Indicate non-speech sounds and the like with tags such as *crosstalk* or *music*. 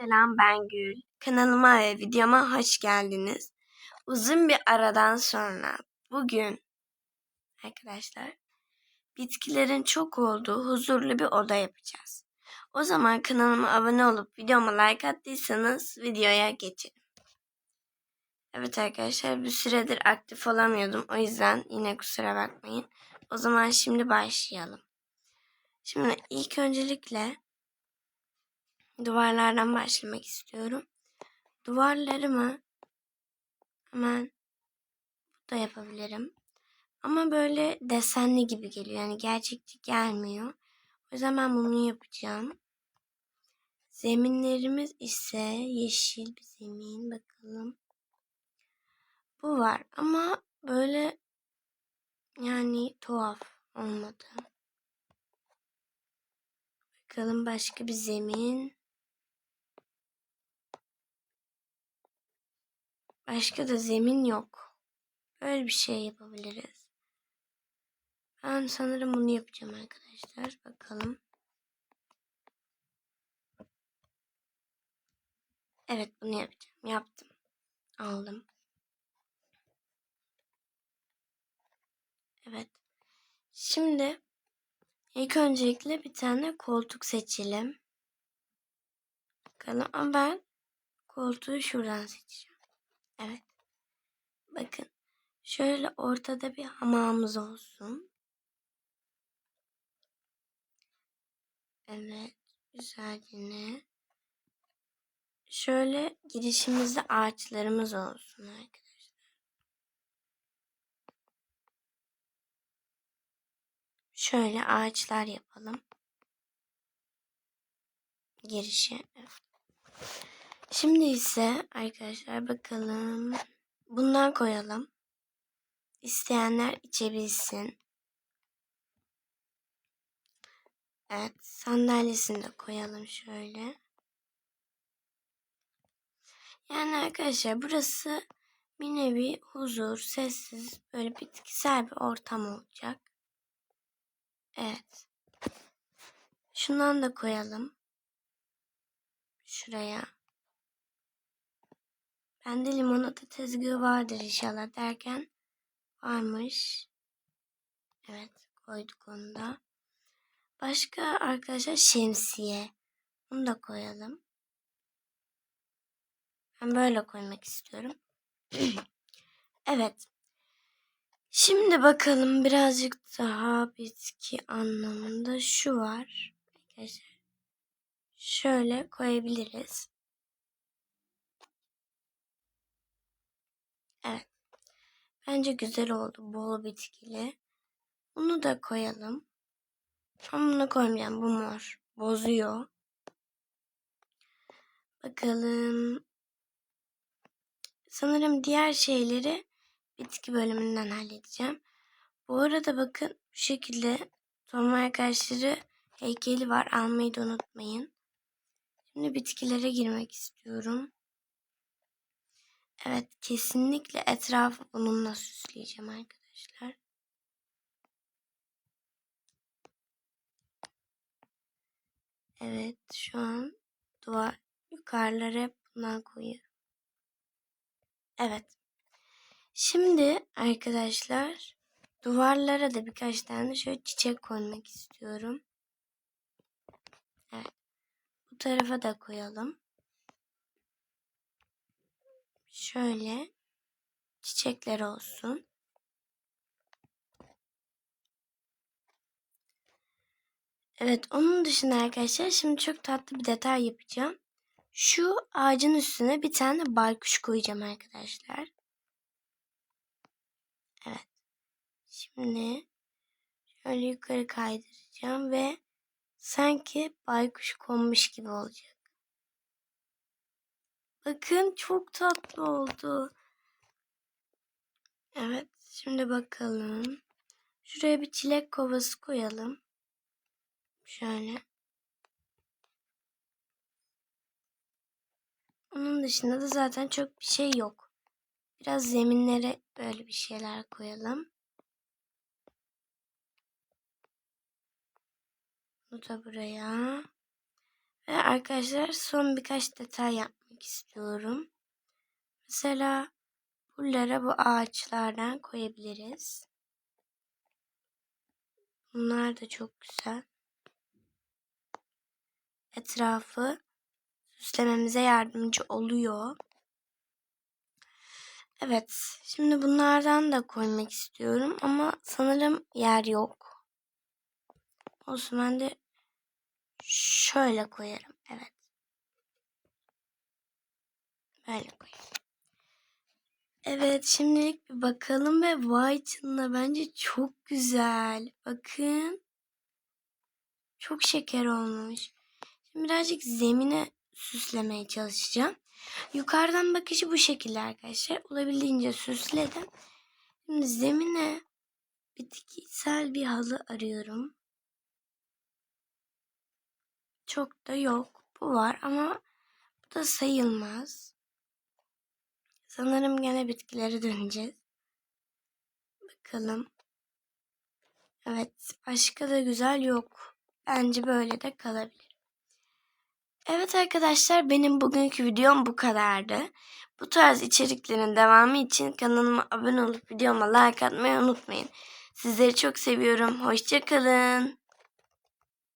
Selam ben Gül. Kanalıma ve videoma hoş geldiniz. Uzun bir aradan sonra bugün arkadaşlar bitkilerin çok olduğu huzurlu bir oda yapacağız. O zaman kanalıma abone olup videoma like attıysanız videoya geçelim. Evet arkadaşlar bir süredir aktif olamıyordum. O yüzden yine kusura bakmayın. O zaman şimdi başlayalım. Şimdi ilk öncelikle duvarlardan başlamak istiyorum. Duvarlarımı hemen da yapabilirim. Ama böyle desenli gibi geliyor. Yani gerçekçi gelmiyor. O yüzden ben bunu yapacağım. Zeminlerimiz ise yeşil bir zemin. Bakalım. Bu var ama böyle yani tuhaf olmadı. Bakalım başka bir zemin. Başka da zemin yok. Böyle bir şey yapabiliriz. Ben sanırım bunu yapacağım arkadaşlar. Bakalım. Evet bunu yapacağım. Yaptım. Aldım. Evet. Şimdi ilk öncelikle bir tane koltuk seçelim. Bakalım ama ben koltuğu şuradan seçeceğim. Evet. Bakın. Şöyle ortada bir hamamımız olsun. Evet. Güzel yine. Şöyle girişimizde ağaçlarımız olsun arkadaşlar. Şöyle ağaçlar yapalım. Girişi. Evet. Şimdi ise arkadaşlar bakalım. Bundan koyalım. İsteyenler içebilsin. Evet sandalyesini de koyalım şöyle. Yani arkadaşlar burası bir nevi huzur, sessiz, böyle bitkisel bir ortam olacak. Evet. Şundan da koyalım. Şuraya. Bende limonata tezgahı vardır inşallah derken varmış. Evet koyduk onu da. Başka arkadaşlar şemsiye. Bunu da koyalım. Ben böyle koymak istiyorum. *clears throat* evet. Şimdi bakalım birazcık daha bitki anlamında şu var. Arkadaşlar. Şöyle koyabiliriz. Evet. Bence güzel oldu. Bol bitkili. Bunu da koyalım. Ama bunu koymayacağım. Bu mor. Bozuyor. Bakalım. Sanırım diğer şeyleri bitki bölümünden halledeceğim. Bu arada bakın bu şekilde Tom arkadaşları heykeli var. Almayı da unutmayın. Şimdi bitkilere girmek istiyorum. Evet kesinlikle etrafı bununla süsleyeceğim arkadaşlar. Evet şu an duvar yukarılara hep koyuyorum. Evet. Şimdi arkadaşlar duvarlara da birkaç tane şöyle çiçek koymak istiyorum. Evet. Bu tarafa da koyalım. Şöyle çiçekler olsun. Evet onun dışında arkadaşlar şimdi çok tatlı bir detay yapacağım. Şu ağacın üstüne bir tane baykuş koyacağım arkadaşlar. Evet. Şimdi şöyle yukarı kaydıracağım ve sanki baykuş konmuş gibi olacak. Bakın çok tatlı oldu. Evet şimdi bakalım. Şuraya bir çilek kovası koyalım. Şöyle. Onun dışında da zaten çok bir şey yok. Biraz zeminlere böyle bir şeyler koyalım. Bu da buraya. Ve arkadaşlar son birkaç detay yapmak istiyorum. Mesela buralara bu ağaçlardan koyabiliriz. Bunlar da çok güzel. Etrafı süslememize yardımcı oluyor. Evet, şimdi bunlardan da koymak istiyorum ama sanırım yer yok. Olsun ben de şöyle koyarım. Evet. Böyle koyayım. Evet, şimdilik bir bakalım ve canına bence çok güzel. Bakın. Çok şeker olmuş. Şimdi birazcık zemine süslemeye çalışacağım. Yukarıdan bakışı bu şekilde arkadaşlar. Olabildiğince süsledim. Şimdi zemine bitkisel bir halı arıyorum. Çok da yok. Bu var ama bu da sayılmaz. Sanırım gene bitkilere döneceğiz. Bakalım. Evet, başka da güzel yok. Bence böyle de kalabilir. Evet arkadaşlar benim bugünkü videom bu kadardı. Bu tarz içeriklerin devamı için kanalıma abone olup videoma like atmayı unutmayın. Sizleri çok seviyorum. Hoşçakalın.